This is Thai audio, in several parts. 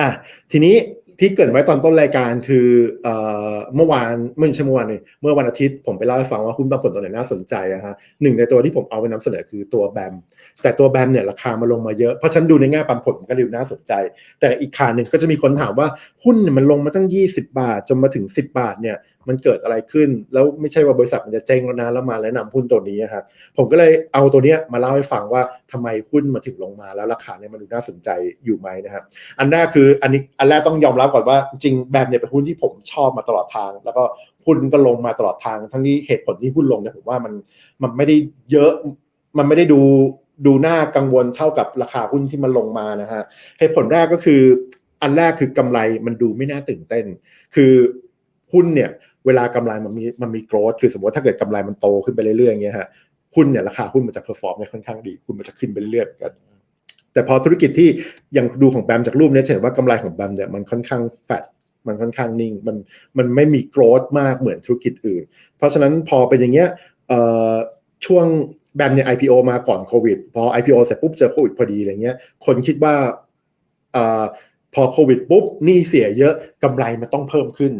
อะทีนี้ที่เกิดไว้ตอนต้นรายการคือเมื่อวานไม่ใช่เมื่อวานเลยเมื่อวันอาทิตย์ผมไปเล่าให้ฟังว่าหุ้นบางผลตัวไหนน่าสนใจอะฮะหนึ่งในตัวที่ผมเอาไปนำเสนอคือตัวแบมแต่ตัวแบมเนี่ยราคามาลงมาเยอะ เพราะฉันดูในแง่ปันผลมันก็ดูน่าสนใจ แต่อีกขาหนึ่งก็จะมีคนถามว่าหุ้นเนี่ยมันลงมาตั้ง 20 บาท จนมาถึง 10 บาทเนี่ยมันเกิดอะไรขึ้น แล้วไม่ใช่ว่าบริษัทมันจะเจ๊งแล้วนะแล้วมาแนะนำหุ้นตัวนี้ครับผมก็เลยเอาตัวเนี้ยมาเล่าให้ฟังว่าทำไมหุ้นมาถึงลงมาแล้วราคาเนี่ยมันดูน่าสนใจอยู่ไหมนะครับ อันแรกคืออันนี้อันแรกต้องยอมรับก่อนว่าจริงแบมเนี่ยเป็นหุ้นที่ผมชอบมาตลอดทาง แล้วก็หุ้นก็ลงมาตลอดทาง ทั้งนี้เหตุผลที่หุ้นลงเนี่ยผมว่ามันมันไม่ได้เยอะมันไม่ได้ดูดูน่ากังวลเท่ากับราคาหุ้นที่มันลงมานะฮะเหตุผลแรกก็คือ อันแรกคือกำไรมันดูไม่น่าตื่นเต้น คือหุ้นเนี่ย เวลากำไรมันมีมันมีโกรธคือสมมติถ้าเกิดกำไรมันโตขึ้นไปเรื่อยๆอย่างเงี้ยฮะหุ้นเนี่ยราคาหุ้นมันจะเพอร์ฟอร์มได้ค่อนข้างดีหุ้นมันจะขึ้นไปเรื่อยๆกันแต่พอธุรกิจที่อย่างดูของแบมจากรูปนี้เห็นว่ากำไรของแบมเนี่ยมันค่อนข้างแฟตมันค่อนข้างนิ่งมันมันไม่มีโกรธมากเหมือนธุรกิจอื่น เพราะฉะนั้นพอเป็นอย่างเงี้ยช่วงแบมเนี่ย IPO มาก่อนโควิด พอ IPO เสร็จปุ๊บเจอโควิดพอดีอะไรเงี้ย คนคิดว่าพอโควิดปุ๊บหนี้เสียเยอะกำไรมันต้องเพิ่มขึ้น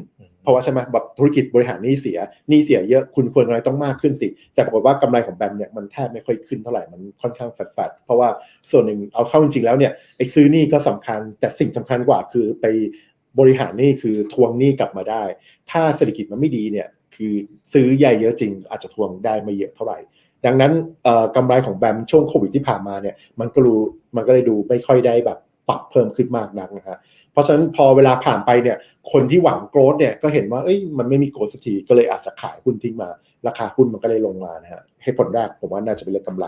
เพราะว่าใช่ไหมแบบธุรกิจบริหารหนี้เสียหนี้เสียเยอะคุณควรอะไรต้องมากขึ้นสิ แต่ปรากฏว่ากำไรของแบมเนี่ยมันแทบไม่ค่อยขึ้นเท่าไหร่มันค่อนข้างแฟดๆเพราะว่าส่วนหนึ่งเอาเข้าจริงๆแล้วเนี่ยไอ้ซื้อหนี้ก็สำคัญแต่สิ่งสำคัญกว่าคือไปบริหารหนี้คือทวงหนี้กลับมาได้ ถ้าเศรษฐกิจมันไม่ดีเนี่ยคือซื้อใหญ่เยอะจริง อาจจะทวงได้ไม่เยอะเท่าไหร่ ดังนั้นกำไรของแบมช่วงโควิดที่ผ่านมาเนี่ยมันก็รู้มันก็เลยดูไม่ค่อยได้แบบ ปรับเพิ่มขึ้นมากนักนะฮะเพราะฉะนั้นพอเวลาผ่านไปเนี่ยคนที่หวังโกรดเนี่ยก็เห็นว่าเอ้ยมันไม่มีโกรดสักทีก็เลยอาจจะขายหุ้นทิ้งมา ราคาหุ้นมันก็เลยลงมานะฮะเหตุผลแรกผมว่าน่าจะเป็นเรื่องกำไร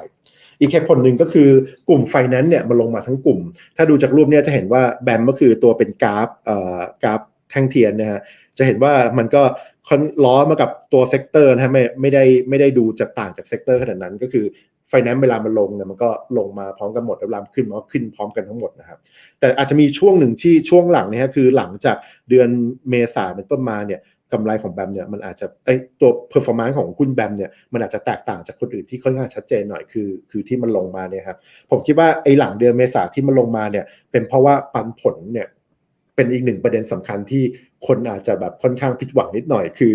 อีกเหตุผลหนึ่งก็คือกลุ่มไฟนนซ์เนี่ยมันลงมาทั้งกลุ่ม ถ้าดูจากรูปเนี่ยจะเห็นว่าแบมก็คือตัวเป็นกราฟเอ่อกราฟแท่งเทียนนะฮะจะเห็นว่ามันก็ล้อมากับตัวเซกเตอร์นะฮะไม่ไม่ได้ไม่ได้ดูจากต่างจากเซกเตอร์ขนาดนั้นก็คือ ไฟแนนซ์เวลามันลงเนี่ยมันก็ลงมาพร้อมกันหมดเวลาขึ้นมันก็ขึ้นพร้อมกันทั้งหมดนะครับ แต่อาจจะมีช่วงหนึ่งที่ช่วงหลังเนี่ยคือหลังจากเดือนเมษาเป็นต้นมาเนี่ยกำไรของแบมเนี่ยมันอาจจะไอตัวเพอร์ฟอร์แมนซ์ของหุ้นแบมเนี่ยมันอาจจะแตกต่างจากคนอื่นที่ค่อนข้างชัดเจนหน่อยคือ คือที่มันลงมาเนี่ยครับผมคิดว่าไอหลังเดือนเมษาที่มันลงมาเนี่ยเป็นเพราะว่าปันผลเนี่ยเป็นอีกหนึ่งประเด็นสำคัญที่คนอาจจะแบบค่อนข้างผิดหวังนิดหน่อยคือ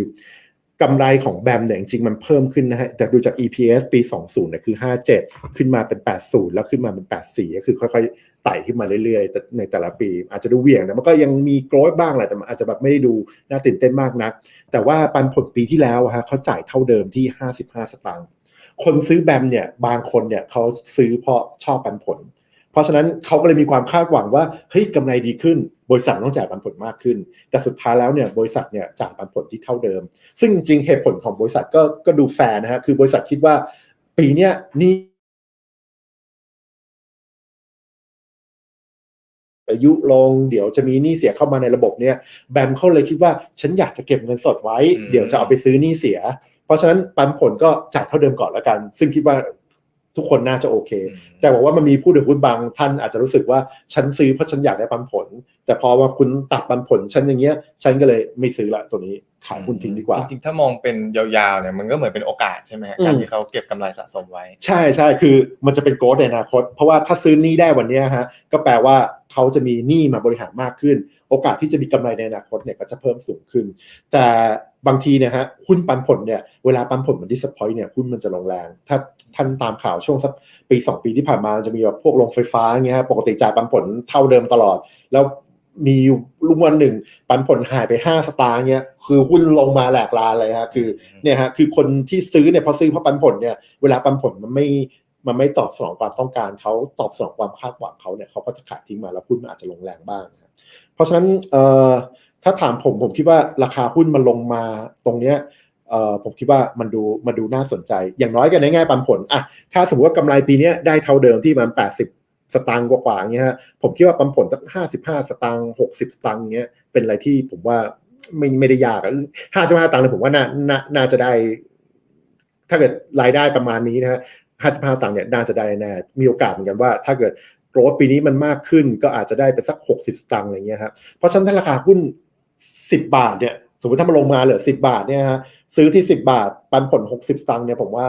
กำไรของแบมเนี่ยจริงๆมันเพิ่มขึ้นนะฮะแต่ดูจาก EPS ปี 20เนี่ยคือ 57 ขึ้นมาเป็น 80 แล้วขึ้นมาเป็น 84 ก็คือค่อยๆไต่ขึ้นมาเรื่อยๆในแต่ละปี อาจจะดูเหวี่ยงนะมันก็ยังมีโกรธบ้างแหละแต่อาจจะแบบไม่ได้ดูน่าตื่นเต้นมากนัก แต่ว่าปันผลปีที่แล้วฮะเขาจ่ายเท่าเดิมที่ 55 สตางค์คนซื้อแบมเนี่ยบางคนเนี่ยเขาซื้อเพราะชอบปันผล ราะฉะนั้นเขาก็เลยมีความคาดหวังว่าเฮ้ยกำไรดีขึ้น บริษัทต้องจ่ายปันผลมากขึ้น แต่สุดท้ายแล้วเนี่ยบริษัทเนี่ยจ่ายปันผลที่เท่าเดิม ซึ่งจริงเหตุผลของบริษัทก็ก็ดูแฟร์นะฮะคือบริษัทคิดว่าปีเนี้ยนี่อายุลงเดี๋ยวจะมีหนี้เสียเข้ามาในระบบเนี่ยแบมเขาเลยคิดว่าฉันอยากจะเก็บเงินสดไว้ เดี๋ยวจะเอาไปซื้อหนี้เสีย เพราะฉะนั้นปันผลก็จ่ายเท่าเดิมก่อนแล้วกัน ซึ่งคิดว่า ทุกคนน่าจะโอเค แต่บอกว่ามันมีผู้ถือหุ้นบางท่านอาจจะรู้สึกว่าฉันซื้อเพราะฉันอยากได้ปันผล แต่พอว่าคุณตัดปันผลฉันอย่างเงี้ย ฉันก็เลยไม่ซื้อละตัวนี้ขายหุ้นทิ้งดีกว่า จริงๆ ถ้ามองเป็นยาวๆเนี่ยมันก็เหมือนเป็นโอกาสใช่ไหมการที่เขาเก็บกำไรสะสมไว้ ใช่ใช่คือมันจะเป็นโกลด์ในอนาคต เพราะว่าถ้าซื้อนี้ได้วันนี้ฮะก็แปลว่าเขาจะมีหนี้มาบริหารมากขึ้น โอกาสที่จะมีกำไรในอนาคตเนี่ยก็จะเพิ่มสูงขึ้น แต่บางทีเนี่ยฮะหุ้นปันผลเนี่ยเวลาปันผลมันดิสพอยต์เนี่ยหุ้นมันจะลงแรงถ้า ท่านตามข่าวช่วงสักปี 2 ปีที่ผ่านมาจะมีแบบพวกโรงไฟฟ้าเงี้ยปกติจ่ายปันผลเท่าเดิมตลอด แล้วมีอยู่ลุงวันหนึ่งปันผลหายไป 5 สตางค์เงี้ยคือหุ้นลงมาแหลกลาเลยฮะคือเนี่ยฮะคือคนที่ซื้อเนี่ยพอซื้อเพราะปันผลเนี่ยเวลาปันผลมันไม่มันไม่ตอบสนองความต้องการเขาตอบสนองความคาดหวังเขาเนี่ยเขาก็จะขายทิ้งมาแล้วหุ้นมันอาจจะลงแรงบ้างนะเพราะฉะนั้นเอ่อถ้าถามผมผมคิดว่าราคาหุ้นมันลงมาตรงเนี้ย ผมคิดว่ามันดูมันดูน่าสนใจ อย่างน้อยกันในแง่ปันผลอะถ้าสมมติว่ากำไรปีนี้ได้เท่าเดิมที่มัน80 สตางค์กว่าๆอย่างเงี้ยฮะผมคิดว่าปันผลสัก55 สตางค์60 สตางค์เงี้ยเป็นอะไรที่ผมว่าไม่ไม่ได้ยากอะ55สตางค์เลยผมว่าน่าน่าน่าจะได้ ถ้าเกิดรายได้ประมาณนี้นะฮะ55ตังค์เนี่ยน่าจะได้แน่มีโอกาสเหมือนกันว่า ถ้าเกิดโกรธปีนี้มันมากขึ้นก็อาจจะได้ไปสัก60สตังค์อะไรเงี้ยครับเพราะฉะนั้นถ้าราคาหุ้น10บาทเนี่ย สมมติถ้ามันลงมาเหลือ10บาทเนี่ยฮะซื้อที่10บาท ปันผล60สตังค์เนี่ยผมว่า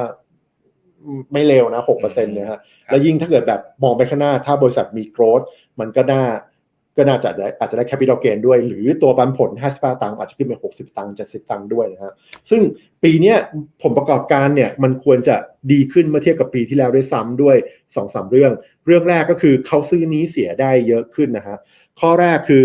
ไม่เร็วนะ6%เนี่ยฮะแล้วยิ่งถ้าเกิดแบบมองไปข้างหน้า ถ้าบริษัทมีโกรธมันก็น่าก็น่าจะได้อาจจะได้แคปิตอลเกนด้วย หรือตัวปันผล 55 ตังค์อาจจะขึ้นเป็น 60 ตังค์70 ตังค์ด้วยนะฮะซึ่งปีเนี้ยผลประกอบการเนี่ยมันควรจะดีขึ้นเมื่อเทียบกับปีที่แล้วด้วยซ้ำด้วย 2-3 เรื่อง เรื่องแรกก็คือเขาซื้อหนี้เสียได้เยอะขึ้นนะฮะข้อแรกคือ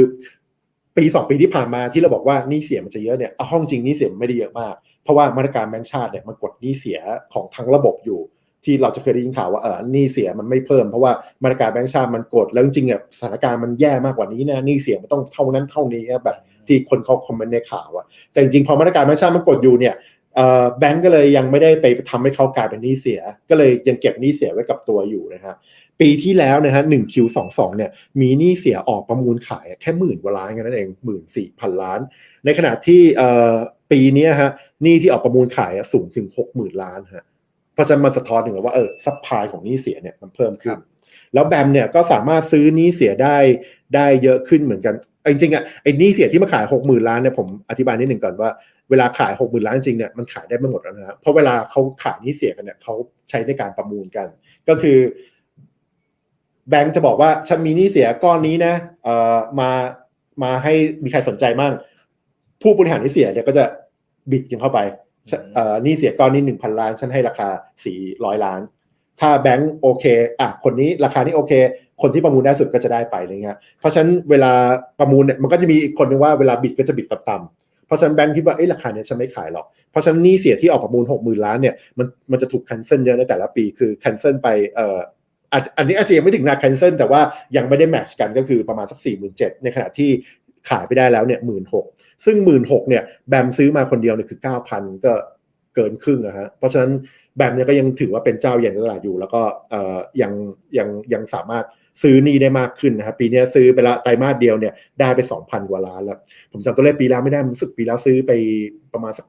ปีสองปีที่ผ่านมาที่เราบอกว่านี่เสียมันจะเยอะเนี่ยเอาห้องจริงนี่เสียมันไม่ได้เยอะมาก เพราะว่ามาตรการแบงก์ชาติเนี่ยมันกดนี่เสียของทั้งระบบอยู่ ที่เราจะเคยได้ยินข่าวว่าเออนี่เสียมันไม่เพิ่มเพราะว่ามาตรการแบงก์ชาติมันกดแล้วจริงๆอะสถานการณ์มันแย่มากกว่านี้นะนี่เสียมันต้องเท่านั้นเท่านี้นะแบบที่คนเขาคอมเมนต์ในข่าวอะแต่จริงๆพอมาตรการแบงก์ชาติมันกดอยู่เนี่ย แบงก์ก็เลยยังไม่ได้ไปทำให้เขากลายเป็นหนี้เสีย ก็เลยยังเก็บหนี้เสียไว้กับตัวอยู่นะฮะปีที่แล้วนะฮะหนึ่งคิวสองสองเนี่ยมีหนี้เสียออกประมูลขายแค่หมื่นกว่าล้านแค่นั้นเองหมื่นสี่พันล้าน ในขณะที่ปีนี้ฮะหนี้ที่ออกประมูลขายสูงถึงหกหมื่นล้านฮะเพราะฉะนั้นมันสะท้อนถึงว่าเออซัพพลายของหนี้เสียเนี่ยมันเพิ่มขึ้น แล้วแบมเนี่ยก็สามารถซื้อนี้เสียได้ได้เยอะขึ้นเหมือนกันจริงๆอะไอ้นี้เสียที่มาขายหกหมื่นล้านเนี่ยผมอธิบายนิดหนึ่งก่อนว่าเวลาขายหกหมื่นล้านจริงเนี่ยมันขายได้ไม่หมดแล้วนะเพราะเวลาเขาขายนี้เสียกันเนี่ยเขาใช้ในการประมูลกัน ก็คือ แบงก์จะบอกว่าฉันมีนี้เสียก้อนนี้นะเอ่อมามาให้มีใครสนใจมั่งผู้บริหารนี้เสียเนี่ยก็จะบิดกันเข้าไปเอ่อนี้เสียก้อนนี้หนึ่งพันล้าน ฉันให้ราคาสี่ร้อยล้าน ถ้าแบงก์โอเคอะคนนี้ราคานี้โอเค คนที่ประมูลได้สุดก็จะได้ไปอะไรเงี้ยเพราะฉะนั้นเวลาประมูลเนี่ยมันก็จะมีอีกคนนึงว่าเวลาบิดก็จะบิดต่ำๆเพราะฉะนั้นแบงก์คิดว่าเอ้ราคาเนี้ยฉันไม่ขายหรอกเพราะฉะนั้นนี้เสียที่ออกประมูลหกหมื่นล้านเนี่ยมันมันจะถูก cancel เยอะในแต่ละปีคือ cancel ไปเอ่ออันนี้อาจจะยังไม่ถึงนา cancel แต่ว่ายังไม่ได้แมทช์กันก็คือประมาณสักสี่หมื่นเจ็ดในขณะที่ขายไปได้แล้วเนี่ยหมื่นหกซึ่งหมื่นหกเนี่ยแบมซื้อมาคนเดียวเนี่ยคือเก้าพันก็ เกินครึ่งนะฮะเพราะฉะนั้นแบมเนี่ยก็ยังถือว่าเป็นเจ้าใหญ่ในตลาดอยู่ แล้วก็เอ่อยังยังยังสามารถซื้อหนี้ได้มากขึ้นนะครับปีนี้ซื้อไปละไตรมาสเดียวเนี่ยได้ไป 2,000 กว่าล้านแล้ว ผมจำตัวเลขปีแล้วไม่ได้รู้สึกปีแล้วซื้อไปประมาณสัก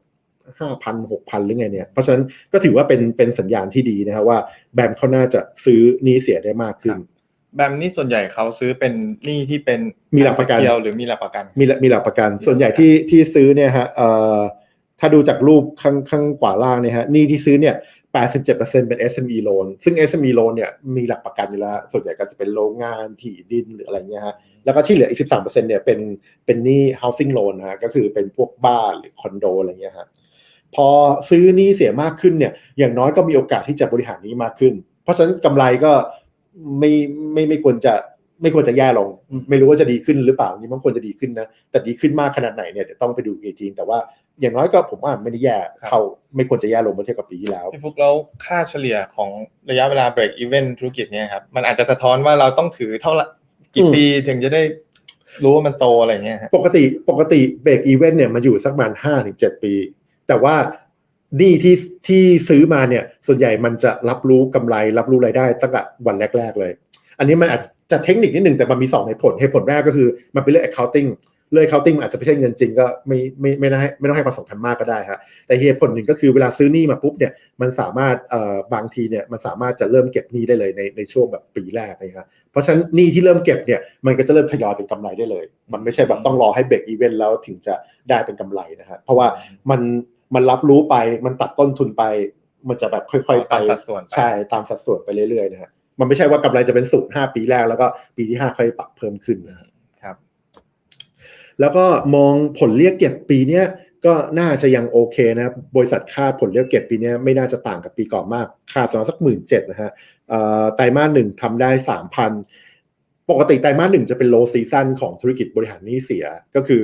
ห้าพันหกพันหรือไงเนี่ย เพราะฉะนั้นก็ถือว่าเป็นเป็นสัญญาณที่ดีนะครับว่าแบมเขาน่าจะซื้อหนี้เสียได้มากขึ้น แบมนี่ส่วนใหญ่เขาซื้อเป็นหนี้ที่เป็นมีหลักประกันเดียวหรือมีหลักประกัน มีมีหลักประกัน ส่วนใหญ่ที่ที่ซื้อเนี่ยฮะเอ่อ ถ้าดูจากรูปข้างข้างขวาล่างเนี่ยฮะนี้ที่ซื้อเนี่ย87%เป็น SME loan ซึ่ง SME loan เนี่ยมีหลักประกันอยู่แล้ว ส่วนใหญ่ก็จะเป็นโรงงานที่ดินหรืออะไรเงี้ยฮะ แล้วก็ที่เหลืออีก 13%เนี่ยเป็นเป็นหนี้ housing loan นะฮะ ก็คือเป็นพวกบ้านหรือคอนโดอะไรเงี้ยฮะ พอซื้อหนี้เสียมากขึ้นเนี่ย อย่างน้อยก็มีโอกาสที่จะบริหารหนี้มากขึ้น เพราะฉะนั้นกำไรก็ไม่ไม่ไม่ควรจะ ไม่ควรจะแย่ลง ไม่รู้ว่าจะดีขึ้นหรือเปล่านี่มันควรจะดีขึ้นนะ แต่ดีขึ้นมากขนาดไหนเนี่ยเดี๋ยวต้องไปดูอีกทีแต่ว่าอย่างน้อยก็ผมว่าไม่ได้แย่เท่าไม่ควรจะแย่ลงเมื่อเทียบกับปีที่แล้วพี่ฟุกแล้วค่าเฉลี่ยของระยะเวลา break even ธุรกิจเนี่ยครับมันอาจจะสะท้อนว่าเราต้องถือเท่าไหร่กี่อืมปีถึงจะได้รู้ว่ามันโตอะไรเงี้ยฮะปกติปกติเบรกอีเวนต์เนี่ยมันอยู่สักประมาณห้าถึงเจ็ดปี แต่ว่าหนี้ที่ที่ซื้อมาเนี่ยส่วนใหญ่มันจะรับรู้กำไรรับรู้รายได้ตั้งแต่วันแรก ๆ เลย อันนี้มันอาจจะเทคนิคนิดหนึ่งแต่มันมีสองเหตุผลเหตุผลแรกก็คือมันเป็นเรื่อง accounting เรื่อง accounting มันอาจจะไม่ใช่เงินจริงก็ไม่ไม่ไม่ได้ให้ไม่ต้องให้ความสำคัญมากก็ได้ครับแต่เหตุผลหนึ่งก็คือเวลาซื้อหนี้มาปุ๊บเนี่ยมันสามารถเอ่อบางทีเนี่ยมันสามารถจะเริ่มเก็บหนี้ได้เลยในในช่วงแบบปีแรกนะครับเพราะฉะนั้นหนี้ที่เริ่มเก็บเนี่ยมันก็จะเริ่มทยอยเป็นกำไรได้เลย มันไม่ใช่แบบต้องรอให้เบรกอีเวนต์แล้วถึงจะได้เป็นกำไรนะฮะเพราะว่ามันมันรับรู้ไปมันตัดต้นทุนไป มันจะแบบค่อย ๆ ไปตามสัดส่วนไปใช่ตามสัดส่วนไปเรื่อยๆนะฮะ มันไม่ใช่ว่ากำไรจะเป็นศูนย์ห้าปีแรกแล้วก็ปีที่ห้าค่อยปรับเพิ่มขึ้นนะฮะครับ แล้วก็มองผลเรียกเก็บปีเนี้ยก็น่าจะยังโอเคนะครับบริษัทคาดผลเรียกเก็บปีเนี้ยไม่น่าจะต่างกับปีก่อนมากคาดสมาสักหมื่นเจ็ดนะฮะเอ่อไตรมาสหนึ่งทำได้สามพันปกติไตรมาสหนึ่งจะเป็นโลซีซันของธุรกิจบริหารหนี้เสียก็คือ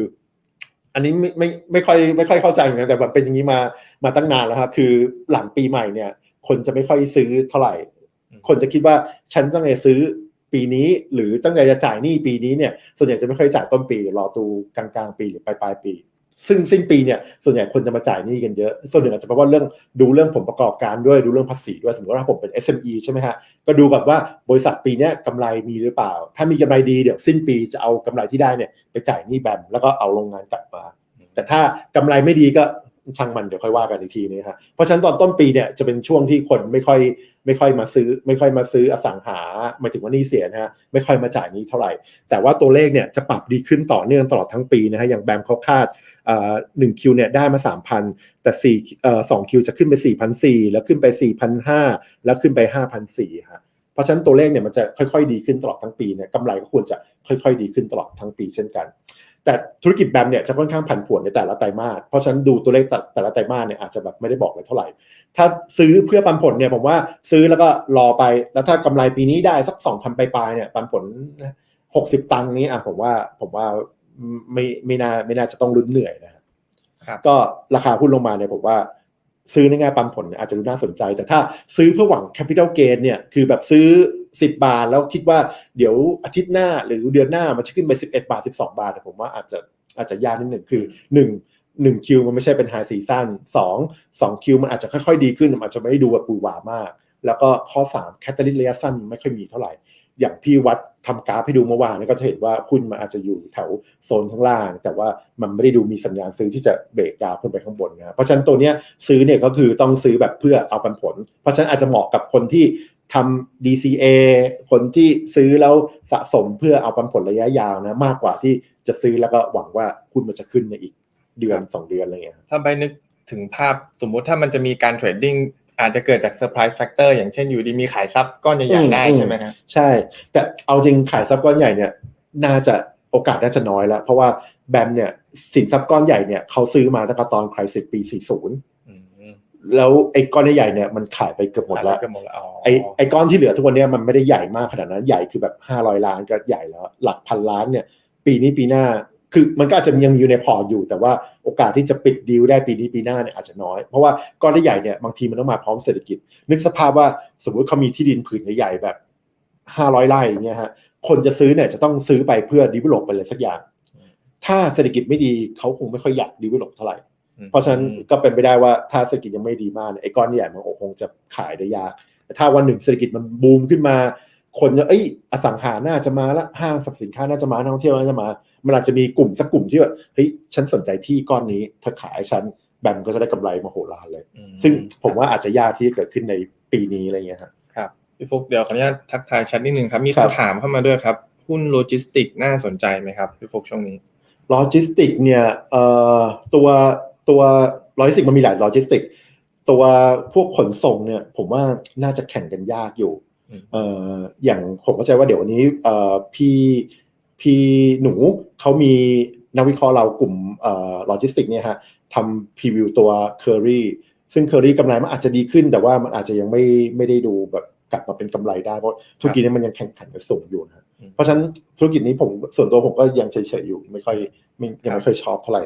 อันนี้ไม่ไม่ไม่ค่อยไม่ค่อยเข้าใจเหมือนกันแต่แบบเป็นอย่างนี้มามาตั้งนานแล้วครับคือหลังปีใหม่เนี่ย คนจะไม่ค่อยซื้อเท่าไหร่ คนจะคิดว่าฉันต้องไงซื้อปีนี้ หรือตั้งใจจะจ่ายหนี้ปีนี้เนี่ยส่วนใหญ่จะไม่ค่อยจ่ายต้นปีรอตูกลางกลางๆปีหรือปลายปลายๆปี ซึ่งสิ้นปีเนี่ยส่วนใหญ่คนจะมาจ่ายหนี้กันเยอะ ส่วนหนึ่งอาจจะเพราะว่าเรื่องดูเรื่องผลประกอบการด้วยดูเรื่องภาษีด้วยสมมติว่าถ้าผมเป็น SME ใช่ไหมฮะก็ดูก่อนว่าบริษัทปีเนี้ยกำไรมีหรือเปล่า ถ้ามีกำไรดีเดี๋ยวสิ้นปีจะเอากำไรที่ได้เนี่ยไปจ่ายหนี้แบมแล้วก็เอาโรงงานกลับมา แต่ถ้ากำไรไม่ดีก็ ช่างมันเดี๋ยวค่อยว่ากันอีกทีนึงฮะเพราะฉะนั้นตอนต้นปีเนี่ยจะเป็นช่วงที่คนไม่ค่อยไม่ค่อยมาซื้อ ไม่ค่อยมาซื้ออสังหาหมายถึงว่านี้เสียนะฮะไม่ค่อยมาจ่ายนี้เท่าไหร่ แต่ว่าตัวเลขเนี่ยจะปรับดีขึ้นต่อเนื่องตลอดทั้งปีนะฮะอย่างแบมเขาคาดอ่อหนึ่งคิวเนี่ยได้มา 3,000 แต่สี่เอ่อสองคิวจะขึ้นไป 4,400 แล้วขึ้นไป 4,500 แล้วขึ้นไป 5,400ฮะเพราะฉะนั้นตัวเลขเนี่ยมันจะค่อยๆ ดีขึ้นตลอดทั้งปีเนี่ยกำไรก็ควรจะค่อยๆ ดีขึ้นตลอดทั้งปีเช่นกัน แต่ธุรกิจแบมเนี่ยจะค่อนข้างผันผวนในแต่ละไตรมาสเพราะฉะนั้นดูตัวเลขแต่แต่ละไตรมาสเนี่ยอาจจะแบบไม่ได้บอกอะไรเท่าไหร่ ถ้าซื้อเพื่อปันผลเนี่ยผมว่าซื้อแล้วก็รอไปแล้วถ้ากำไรปีนี้ได้สักสองพันปลายๆเนี่ยปันผลหกสิบตังค์นี้อะผมว่าผมว่าไม่ไม่น่าไม่น่าจะต้องลุ้นเหนื่อยนะครับครับก็ราคาหุ้นลงมาเนี่ยผมว่าซื้อในแง่ปันผลเนี่ยอาจจะดูน่าสนใจ แต่ถ้าซื้อเพื่อหวัง capital gain เนี่ยคือแบบซื้อ 10 บาท แล้วคิดว่าเดี๋ยวอาทิตย์หน้าหรือเดือนหน้ามันจะขึ้นไป 11 บาท 12 บาท แต่ผมว่าอาจจะอาจจะยากนิดหนึ่งคือ 1 1คิวมันไม่ใช่เป็น high season 2 2คิวมันอาจจะค่อยๆดีขึ้นแต่มันอาจจะไม่ได้ดูแบบปูหวามาก แล้วก็ข้อ3 catalyst ระยะสั้นไม่ค่อยมีเท่าไหร่อย่างพี่วัดทำกราฟให้ดูเมื่อวานเนยก็จะเห็นว่าหุ้นมันอาจจะอยู่แถวโซนข้างล่าง แต่ว่ามันไม่ได้ดูมีสัญญาณซื้อที่จะเบรกดาวขึ้นไปข้างบนนะเพราะฉะนั้นตัวเนี้ยซื้อเนี่ยก็คือต้องซื้อแบบเพื่อเอาปันผล เพราะฉะนั้นอาจจะเหมาะกับคนที่ ทำ DCA คนที่ซื้อแล้วสะสมเพื่อเอาปันผลระยะยาวนะมากกว่าที่จะซื้อแล้วก็หวังว่าหุ้นมันจะขึ้นในอีกเดือนสองเดือนอะไรเงี้ยถ้าไปนึกถึงภาพสมมุติถ้ามันจะมีการเทรดดิ้งอาจจะเกิดจากเซอร์ไพรส์แฟกเตอร์อย่างเช่นอยู่ดีมีขายซับก้อนใหญ่ๆได้ใช่ไหมครับใช่ แต่เอาจริงขายทรัพย์ก้อนใหญ่เนี่ยน่าจะโอกาสน่าจะน้อยแล้ว เพราะว่าแบมเนี่ยสินทรัพย์ก้อนใหญ่เนี่ยเขาซื้อมาตั้งแต่ตอนคริสปี 40อืม แล้วไอ้ก้อนใหญ่ๆเนี่ยมันขายไปเกือบหมดแล้วขายไปเกือบหมดแล้วอ๋อไอ้ไอ้ก้อนที่เหลือทุกวันเนี้มันไม่ได้ใหญ่มากขนาดนั้นใหญ่คือแบบ500ล้านก็ใหญ่แล้ว หลักพันล้านเนี่ย ปีนี้ปีหน้าคือมันก็อาจจะยังอยู่ในพอร์ตอยู่ แต่ว่าโอกาสที่จะปิดดีลได้ปีนี้ปีหน้าเนี่ยอาจจะน้อย เพราะว่าก้อนที่ใหญ่เนี่ยบางทีมันต้องมาพร้อมเศรษฐกิจ นึกสภาพว่าสมมุติเขามีที่ดินผืนใหญ่ๆแบบ500ไร่อย่างเงี้ยฮะคนจะซื้อเนี่ยจะต้องซื้อไปเพื่อดีเวลลอปไปเลยสักอย่าง ถ้าเศรษฐกิจไม่ดีเขาคงไม่ค่อยอยากดีเวลลอปเท่าไหร่อืม เพราะฉะนั้นก็เป็นไปได้ว่าถ้าเศรษฐกิจยังไม่ดีมากเนี่ยไอ้ก้อนใหญ่มันคงจะขายได้ยากแต่ถ้าวันหนึ่งเศรษฐกิจมันบูมขึ้นมา คนจะเอ้ยอสังหาน่าจะมาละห้างสรรพสินค้าน่าจะมานักท่องเที่ยวน่าจะมา มันอาจจะมีกลุ่มสักกลุ่มที่แบบเฮ้ยฉันสนใจที่ก้อนนี้เธอขายให้ฉันแบมก็จะได้กำไรมโหฬารเลยอืมซึ่งผมว่าอาจจะยากที่จะเกิดขึ้นในปีนี้อะไรเงี้ยฮะครับพี่ฟุกเดี๋ยวขออนุญาตทักทายแชทนิดนึงครับ มีครับคำถามเข้ามาด้วยครับหุ้นโลจิสติกน่าสนใจไหมครับพี่ฟุกช่วงนี้โลจิสติกเนี่ยเอ่อตัว ตัวโลจิสติกมันมีหลายโลจิสติก ตัวพวกขนส่งเนี่ยผมว่าน่าจะแข่งกันยากอยู่อืมเอ่ออย่างผมเข้าใจว่าเดี๋ยววันนี้เอ่อพี่พี่หนูเขามีนักวิเคราะห์เรากลุ่มเอ่อโลจิสติกเนี่ยฮะทำพรีวิวตัว Curry ซึ่ง Curry กำไรมันอาจจะดีขึ้น แต่ว่ามันอาจจะยังไม่ไม่ได้ดูแบบกลับมาเป็นกำไรได้เพราะธุรกิจนี้มันยังแข่งขันกันสูงอยู่นะอืมเพราะฉะนั้นธุรกิจนี้ผมส่วนตัวผมก็ยังเฉยๆอยู่ ไม่ค่อยไม่ยังครับไม่ค่อยชอบเท่าไหร่